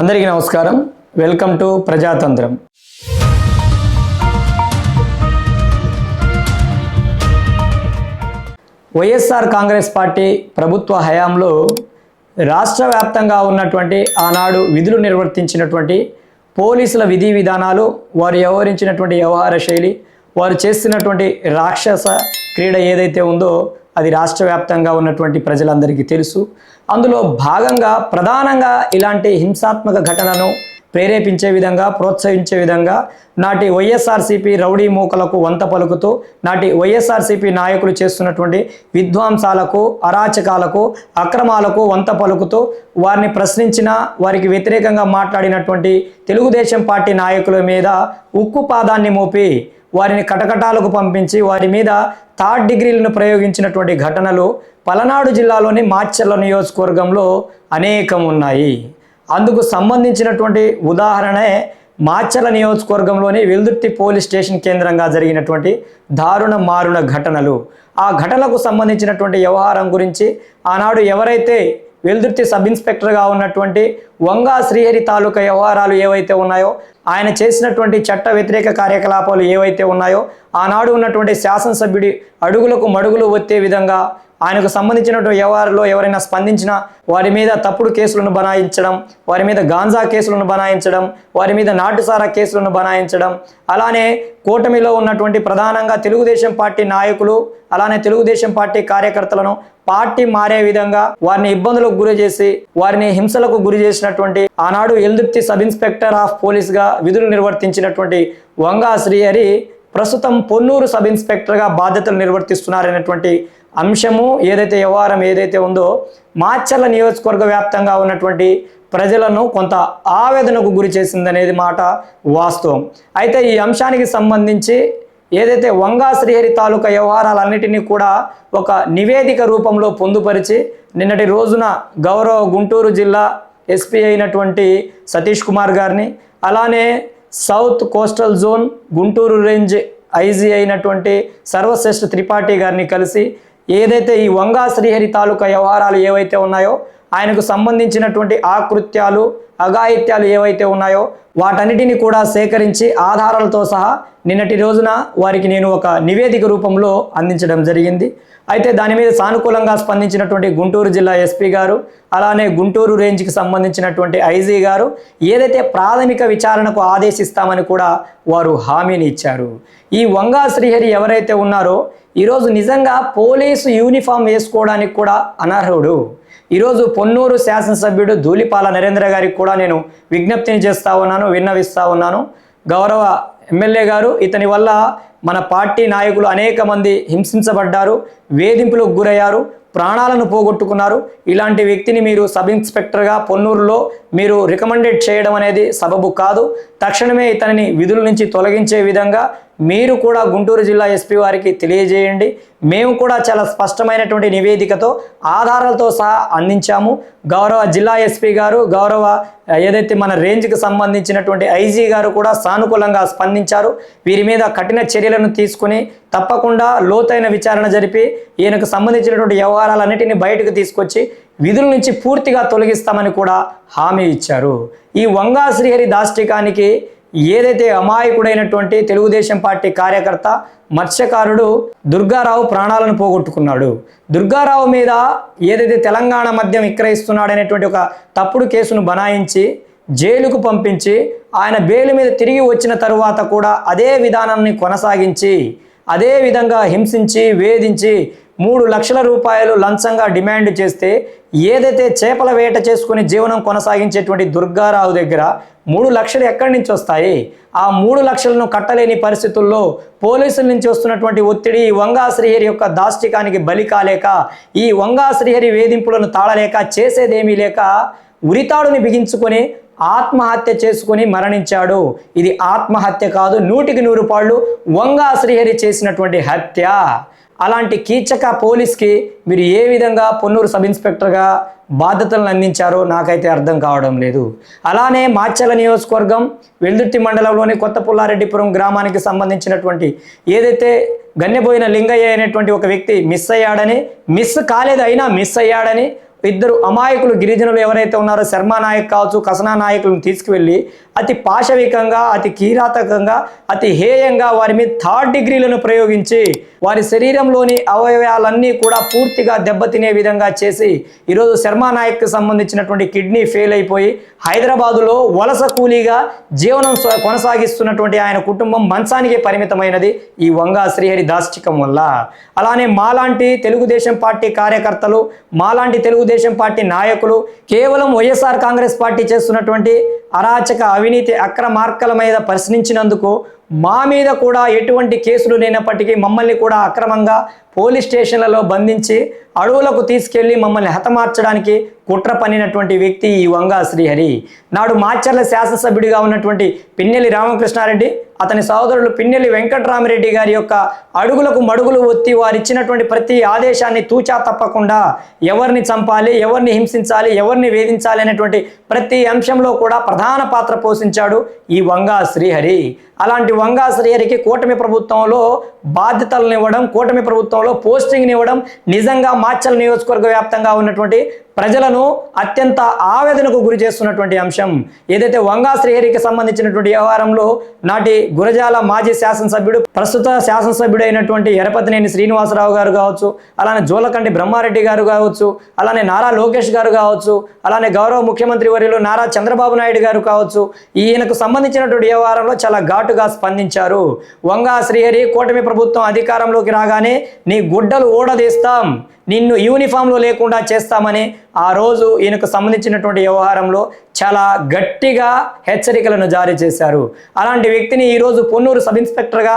అందరికీ నమస్కారం. Welcome to Prajatantram. YSR Congress party ప్రభుత్వ హయాంలో రాష్ట్ర వ్యాప్తంగా ఉన్నటువంటి ఆనాడు విధులు నిర్వర్తించినటువంటి పోలీసుల విధి విధానాలు వారు వ్యవహరించినటువంటి వ్యవహార శైలి వారు చేస్తున్నటువంటి రాక్షస క్రీడ ఏదైతే ఉందో అది రాష్ట్ర వ్యాప్తంగా ఉన్నటువంటి ప్రజలందరికీ తెలుసు. అందులో భాగంగా ప్రధానంగా ఇలాంటి హింసాత్మక ఘటనను ప్రేరేపించే విధంగా ప్రోత్సహించే విధంగా నాటి వైఎస్ఆర్సీపీ రౌడీ మూకలకు వంత పలుకుతూ నాటి వైఎస్ఆర్సీపీ నాయకులు చేస్తున్నటువంటి విధ్వంసాలకు అరాచకాలకు అక్రమాలకు వంత పలుకుతూ వారిని ప్రశ్నించిన వారికి వ్యతిరేకంగా మాట్లాడినటువంటి తెలుగుదేశం పార్టీ నాయకుల మీద ఉక్కు పాదాన్ని మోపి వారిని కటకటాలకు పంపించి వారి మీద థర్డ్ డిగ్రీలను ప్రయోగించినటువంటి ఘటనలు పలనాడు జిల్లాలోని మాచర్ల నియోజకవర్గంలో అనేకం ఉన్నాయి. అందుకు సంబంధించినటువంటి ఉదాహరణే మాచర్ల నియోజకవర్గంలోని వెల్దుర్తి పోలీస్ స్టేషన్ కేంద్రంగా జరిగినటువంటి దారుణ మారుణ ఘటనలు. ఆ ఘటనలకు సంబంధించినటువంటి వ్యవహారం గురించి ఆనాడు ఎవరైతే వెల్దుర్తి సబ్ ఇన్స్పెక్టర్గా ఉన్నటువంటి వంగా శ్రీహరి తాలూకా వ్యవహారాలు ఏవైతే ఉన్నాయో ఆయన చేసినటువంటి చట్ట వ్యతిరేక కార్యకలాపాలు ఏవైతే ఉన్నాయో ఆనాడు ఉన్నటువంటి శాసనసభ్యుడి అడుగులకు మడుగులు వచ్చే విధంగా ఆయనకు సంబంధించినటువంటి వ్యవహారంలో ఎవరైనా స్పందించినా వారి మీద తప్పుడు కేసులను బనాయించడం వారి మీద గాంజా కేసులను బనాయించడం వారి మీద నాటుసారా కేసులను బనాయించడం అలానే కూటమిలో ఉన్నటువంటి ప్రధానంగా తెలుగుదేశం పార్టీ నాయకులు అలానే తెలుగుదేశం పార్టీ కార్యకర్తలను పార్టీ మారే విధంగా వారిని ఇబ్బందులకు గురి చేసి వారిని హింసలకు గురి చేసినటువంటి ఆనాడు ఎల్దుర్తి సబ్ ఇన్స్పెక్టర్ ఆఫ్ పోలీస్గా విధులు నిర్వర్తించినటువంటి వంగా శ్రీహరి ప్రస్తుతం పొన్నూరు సబ్ ఇన్స్పెక్టర్గా బాధ్యతలు నిర్వర్తిస్తున్నారనేటువంటి అంశము ఏదైతే వ్యవహారం ఏదైతే ఉందో మాచర్ల నియోజకవర్గ వ్యాప్తంగా ఉన్నటువంటి ప్రజలను కొంత ఆవేదనకు గురి చేసిందనేది మాట వాస్తవం. అయితే ఈ అంశానికి సంబంధించి ఏదైతే వంగా శ్రీహరి తాలూకా వ్యవహారాలన్నిటినీ కూడా ఒక నివేదిక రూపంలో పొందుపరిచి నిన్నటి రోజున గౌరవ గుంటూరు జిల్లా ఎస్పీ అయినటువంటి సతీష్ కుమార్ గారిని అలానే south coastal zone Guntur range IG అయినటువంటి సర్వశ్రేష్ఠ త్రిపాఠి గారిని కలిసి ఏదైతే ఈ వంగా శ్రీహరి తాలూకా వ్యవహారాలు ఏవైతే ఉన్నాయో ఆయనకు సంబంధించినటువంటి ఆకృత్యాలు అఘాయిత్యాలు ఏవైతే ఉన్నాయో వాటన్నిటిని కూడా సేకరించి ఆధారాలతో సహా నిన్నటి రోజున వారికి నేను ఒక నివేదిక రూపంలో అందించడం జరిగింది. అయితే దాని మీద సానుకూలంగా స్పందించినటువంటి గుంటూరు జిల్లా ఎస్పీ గారు అలానే గుంటూరు రేంజ్కి సంబంధించినటువంటి ఐజీ గారు ఏదైతే ప్రాథమిక విచారణకు ఆదేశిస్తామని కూడా వారు హామీని ఇచ్చారు. ఈ వంగా శ్రీహరి ఎవరైతే ఉన్నారో ఈరోజు నిజంగా పోలీసు యూనిఫామ్ వేసుకోవడానికి కూడా అనర్హుడు. ఈరోజు పొన్నూరు శాసనసభ్యుడు ధూళిపాల నరేంద్ర గారికి కూడా నేను విజ్ఞప్తిని చేస్తూ ఉన్నాను విన్నవిస్తూ ఉన్నాను. గౌరవ ఎమ్మెల్యే గారు ఇతని వల్ల మన పార్టీ నాయకులు అనేక మంది హింసించబడ్డారు వేధింపులకు గురయ్యారు ప్రాణాలను పోగొట్టుకున్నారు. ఇలాంటి వ్యక్తిని మీరు సబ్ ఇన్స్పెక్టర్గా పొన్నూరులో మీరు రికమెండెడ్ చేయడం అనేది సబబు కాదు. తక్షణమే ఇతనిని విధుల నుంచి తొలగించే విధంగా మీరు కూడా గుంటూరు జిల్లా ఎస్పీ వారికి తెలియజేయండి. మేము కూడా చాలా స్పష్టమైనటువంటి నివేదికతో ఆధారాలతో సహా అందించాము. గౌరవ జిల్లా ఎస్పీ గారు గౌరవ ఏదైతే మన రేంజ్కి సంబంధించినటువంటి ఐజీ గారు కూడా సానుకూలంగా స్పందించారు. వీరి మీద కఠిన చర్యలను తీసుకుని తప్పకుండా లోతైన విచారణ జరిపి ఈయనకు సంబంధించినటువంటి వ్యవహారాలన్నిటిని బయటకు తీసుకొచ్చి విధుల నుంచి పూర్తిగా తొలగిస్తామని కూడా హామీ ఇచ్చారు. ఈ వంగా శ్రీహరి దాష్టికానికి ఏదైతే అమాయకుడైనటువంటి తెలుగుదేశం పార్టీ కార్యకర్త మత్స్యకారుడు దుర్గారావు ప్రాణాలను పోగొట్టుకున్నాడు. దుర్గారావు మీద ఏదైతే తెలంగాణ మద్యం విక్రయిస్తున్నాడనేటువంటి ఒక తప్పుడు కేసును బనాయించి జైలుకు పంపించి ఆయన బెయిల్ మీద తిరిగి వచ్చిన తరువాత కూడా అదే విధానాన్ని కొనసాగించి అదే విధంగా హింసించి వేధించి మూడు లక్షల రూపాయలు లంచంగా డిమాండ్ చేస్తే ఏదైతే చేపల వేట చేసుకుని జీవనం కొనసాగించేటువంటి దుర్గారావు దగ్గర మూడు లక్షలు ఎక్కడి నుంచి వస్తాయి? ఆ మూడు లక్షలను కట్టలేని పరిస్థితుల్లో పోలీసుల నుంచి వస్తున్నటువంటి ఒత్తిడి వంగా శ్రీహరి యొక్క దాష్టికానికి బలి కాలేక ఈ వంగా శ్రీహరి వేధింపులను తాళలేక చేసేదేమీ లేక ఉరితాడుని బిగించుకొని ఆత్మహత్య చేసుకుని మరణించాడు. ఇది ఆత్మహత్య కాదు నూటికి నూరు పాళ్ళు వంగా శ్రీహరి చేసినటువంటి హత్య. అలాంటి కీచక పోలీస్కి మీరు ఏ విధంగా పొన్నూరు సబ్ ఇన్స్పెక్టర్గా బాధ్యతలను అందించారో నాకైతే అర్థం కావడం లేదు. అలానే మాచల నియోజకవర్గం వెల్దుర్తి మండలంలోని కొత్త పుల్లారెడ్డిపురం గ్రామానికి సంబంధించినటువంటి ఏదైతే గన్నెబోయిన లింగయ్య అనేటువంటి ఒక వ్యక్తి మిస్ అయ్యాడని మిస్ కాలేదు అయినా మిస్ అయ్యాడని ఇద్దరు అమాయకులు గిరిజనులు ఎవరైతే ఉన్నారో శర్మ నాయక్ కావచ్చు కసనా నాయకులను తీసుకువెళ్ళి అతి పాశవికంగా అతి కీరాతకంగా అతి హేయంగా వారి మీద థర్డ్ డిగ్రీలను ప్రయోగించి వారి శరీరంలోని అవయవాలన్నీ కూడా పూర్తిగా దెబ్బతినే విధంగా చేసి ఈరోజు శర్మ నాయక్కి సంబంధించినటువంటి కిడ్నీ ఫెయిల్ అయిపోయి హైదరాబాదులో వలస కూలీగా జీవనం కొనసాగిస్తున్నటువంటి ఆయన కుటుంబం మంచానికి పరిమితమైనది ఈ వంగా శ్రీహరి దాష్టికం వల్ల. అలానే మాలాంటి తెలుగుదేశం పార్టీ కార్యకర్తలు మాలాంటి తెలుగుదేశం పార్టీ నాయకులు కేవలం వైఎస్ఆర్ కాంగ్రెస్ పార్టీ చేస్తున్నటువంటి అరాచక అవినీతి అక్రమార్కల మీద ప్రశ్నించినందుకు మా మీద కూడా ఎటువంటి కేసులు లేనప్పటికీ మమ్మల్ని కూడా అక్రమంగా పోలీస్ స్టేషన్లలో బంధించి అడవులకు తీసుకెళ్ళి మమ్మల్ని హతమార్చడానికి కుట్ర పనినటువంటి వ్యక్తి ఈ వంగా శ్రీహరి. నాడు మాచర్ల శాసనసభ్యుడిగా ఉన్నటువంటి పిన్నెల్లి రామకృష్ణారెడ్డి అతని సోదరులు పిన్నెల్లి వెంకట్రామరెడ్డి గారి యొక్క అడుగులకు మడుగులు ఒత్తి వారిచ్చినటువంటి ప్రతి ఆదేశాన్ని తూచా తప్పకుండా ఎవరిని చంపాలి ఎవరిని హింసించాలి ఎవరిని వేధించాలి అనేటువంటి ప్రతి అంశంలో కూడా ప్రధాన పాత్ర పోషించాడు ఈ వంగా శ్రీహరి. అలాంటి వంగా కూటమి ప్రభుత్వంలో బాధ్యతలను ఇవ్వడం కూటమి ప్రభుత్వంలో పోస్టింగ్ని ఇవ్వడం నిజంగా మాచల్ నియోజకవర్గ వ్యాప్తంగా ఉన్నటువంటి ప్రజలను అత్యంత ఆవేదనకు గురి చేస్తున్నటువంటి అంశం. ఏదైతే వంగా శ్రీహరికి సంబంధించినటువంటి వ్యవహారంలో నాటి గురజాల మాజీ శాసనసభ్యుడు ప్రస్తుత శాసనసభ్యుడు అయినటువంటి ఎరపతినేని శ్రీనివాసరావు గారు కావచ్చు అలానే జోలకంటి బ్రహ్మారెడ్డి గారు కావచ్చు అలానే నారా లోకేష్ గారు కావచ్చు అలానే గౌరవ ముఖ్యమంత్రి వర్యులు నారా చంద్రబాబు నాయుడు గారు కావచ్చు ఈయనకు సంబంధించినటువంటి వ్యవహారంలో చాలా ఘాటుగా స్పందించారు. వంగా శ్రీహరి కూటమి ప్రభుత్వం అధికారంలోకి రాగానే నీ గుడ్డలు ఓడదీస్తాం నిన్ను యూనిఫామ్లో లేకుండా చేస్తామని ఆ రోజు ఈయనకు సంబంధించినటువంటి వ్యవహారంలో చాలా గట్టిగా హెచ్చరికలను జారీ చేశారు. అలాంటి వ్యక్తిని ఈరోజు పొన్నూరు సబ్ ఇన్స్పెక్టర్గా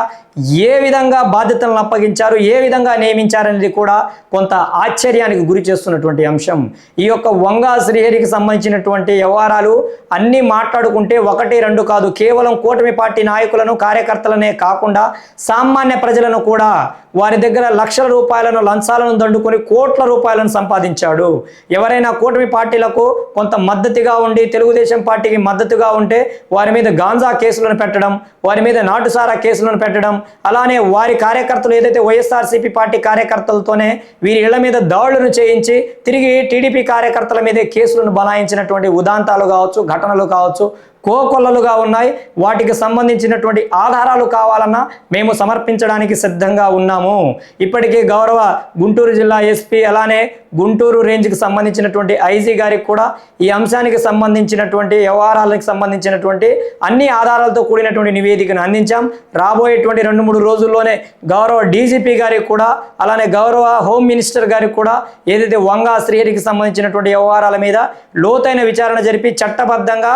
ఏ విధంగా బాధ్యతలను అప్పగించారు ఏ విధంగా నియమించారనేది కూడా కొంత ఆశ్చర్యానికి గురి చేస్తున్నటువంటి అంశం. ఈ యొక్క వంగా శ్రీహరికి సంబంధించినటువంటి వ్యవహారాలు అన్నీ మాట్లాడుకుంటే ఒకటి రెండు కాదు. కేవలం కూటమి పార్టీ నాయకులను కార్యకర్తలనే కాకుండా సామాన్య ప్రజలను కూడా వారి దగ్గర లక్షల రూపాయలను లంచాలను దండుకొని కోట్ల రూపాయలను సంపాదించాడు. ఎవరైనా కూటమి పార్టీలకు కొంత మద్దతుగా ఉండి తెలుగుదేశం పార్టీకి మద్దతుగా ఉంటే వారి మీద గాంజా కేసులను పెట్టడం వారి మీద నాటుసారా కేసులను పెట్టడం అలానే వారి కార్యకర్తలు ఏదైతే వైఎస్ఆర్సీపీ పార్టీ కార్యకర్తలతోనే వీరి ఇళ్ళ మీద దాడులను చేయించి తిరిగి టీడీపీ కార్యకర్తల మీదే కేసులను బలాయించినటువంటి ఉదాంతాలు కావచ్చు ఘటనలు కావచ్చు కోకొల్లలుగా ఉన్నాయి. వాటికి సంబంధించినటువంటి ఆధారాలు కావాలన్నా మేము సమర్పించడానికి సిద్ధంగా ఉన్నాము. ఇప్పటికే గౌరవ గుంటూరు జిల్లా ఎస్పీ అలానే గుంటూరు రేంజ్కి సంబంధించినటువంటి ఐజీ గారికి కూడా ఈ అంశానికి సంబంధించినటువంటి వ్యవహారాలకు సంబంధించినటువంటి అన్ని ఆధారాలతో కూడినటువంటి నివేదికను అందించాం. రాబోయేటువంటి రెండు మూడు రోజుల్లోనే గౌరవ డీజీపీ గారికి కూడా అలానే గౌరవ హోమ్ మినిస్టర్ గారికి కూడా ఏదైతే వంగా శ్రీహరికి సంబంధించినటువంటి వ్యవహారాల మీద లోతైన విచారణ జరిపి చట్టబద్ధంగా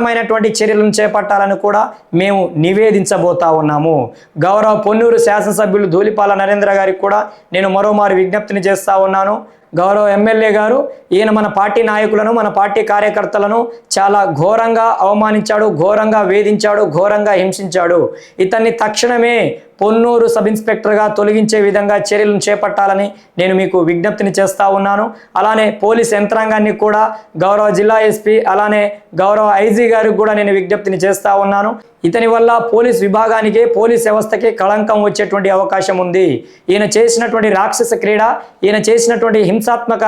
చట్టపరమైనటువంటి చర్యలను చేపట్టాలని కూడా మేము నివేదించబోతా ఉన్నాము. గౌరవ పొన్నూరు శాసనసభ్యులు ధూళిపాల నరేంద్ర గారికి కూడా నేను మరోమారు విజ్ఞప్తిని చేస్తా ఉన్నాను. గౌరవ ఎమ్మెల్యే గారు ఈయన మన పార్టీ నాయకులను మన పార్టీ కార్యకర్తలను చాలా ఘోరంగా అవమానించాడు ఘోరంగా వేధించాడు ఘోరంగా హింసించాడు. ఇతన్ని తక్షణమే పొన్నూరు సబ్ ఇన్స్పెక్టర్గా తొలగించే విధంగా చర్యలను చేపట్టాలని నేను మీకు విజ్ఞప్తిని చేస్తూ ఉన్నాను. అలానే పోలీస్ యంత్రాంగాన్ని కూడా గౌరవ జిల్లా ఎస్పీ అలానే గౌరవ ఐజీ గారికి కూడా నేను విజ్ఞప్తిని చేస్తా ఉన్నాను. ఇతని వల్ల పోలీస్ విభాగానికి పోలీస్ వ్యవస్థకి కళంకం వచ్చేటువంటి అవకాశం ఉంది. ఈయన చేసినటువంటి రాక్షస క్రీడ ఈయన చేసినటువంటి హింసాత్మక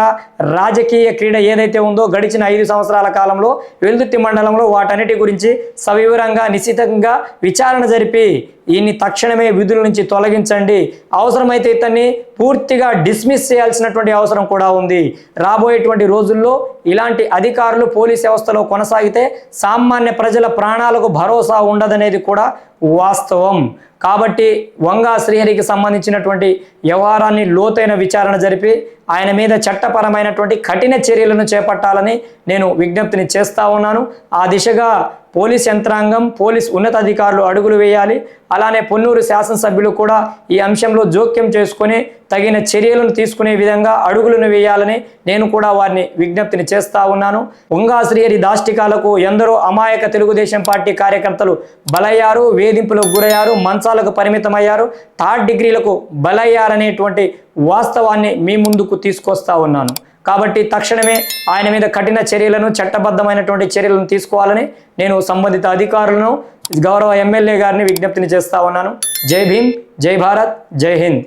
రాజకీయ క్రీడ ఏదైతే ఉందో గడిచిన ఐదు సంవత్సరాల కాలంలో వెల్దుర్తి మండలంలో వాటన్నిటి గురించి సవివరంగా నిశ్చితంగా విచారణ జరిపి ఈయన్ని తక్షణమే విధుల నుంచి తొలగించండి. అవసరమైతే ఇతన్ని పూర్తిగా డిస్మిస్ చేయాల్సినటువంటి అవసరం కూడా ఉంది. రాబోయేటువంటి రోజుల్లో ఇలాంటి అధికారులు పోలీస్ వ్యవస్థలో కొనసాగితే సామాన్య ప్రజల ప్రాణాలకు భరోసా ఉండదనేది కూడా వాస్తవం. కాబట్టి వంగా శ్రీహరికి సంబంధించినటువంటి వ్యవహారాన్ని లోతైన విచారణ జరిపి ఆయన మీద చట్టపరమైనటువంటి కఠిన చర్యలను చేపట్టాలని నేను విజ్ఞప్తిని చేస్తా ఉన్నాను. ఆ దిశగా పోలీస్ యంత్రాంగం పోలీస్ ఉన్నతాధికారులు అడుగులు వేయాలి. అలానే పొన్నూరు శాసనసభ్యులు కూడా ఈ అంశంలో జోక్యం చేసుకొని తగిన చర్యలను తీసుకునే విధంగా అడుగులను వేయాలని నేను కూడా వారిని విజ్ఞప్తిని చేస్తా ఉన్నాను. ఉంగాశ్రీహరి దాష్టికాలకు ఎందరో అమాయక తెలుగుదేశం పార్టీ కార్యకర్తలు బలయ్యారు వేధింపులకు గురయ్యారు మంచాలకు పరిమితమయ్యారు. థర్డ్ డిగ్రీలకు బలయ్యారనేటువంటి వాస్తవాన్ని మీ ముందుకు తీసుకొస్తా ఉన్నాను. కాబట్టి తక్షణమే ఆయన మీద కఠిన చర్యలను చట్టబద్ధమైనటువంటి చర్యలను తీసుకోవాలని నేను సంబంధిత అధికారులను గౌరవ ఎమ్మెల్యే గారిని విజ్ఞప్తిని చేస్తా ఉన్నాను. జై భీమ్ జై భారత్ జై హింద్.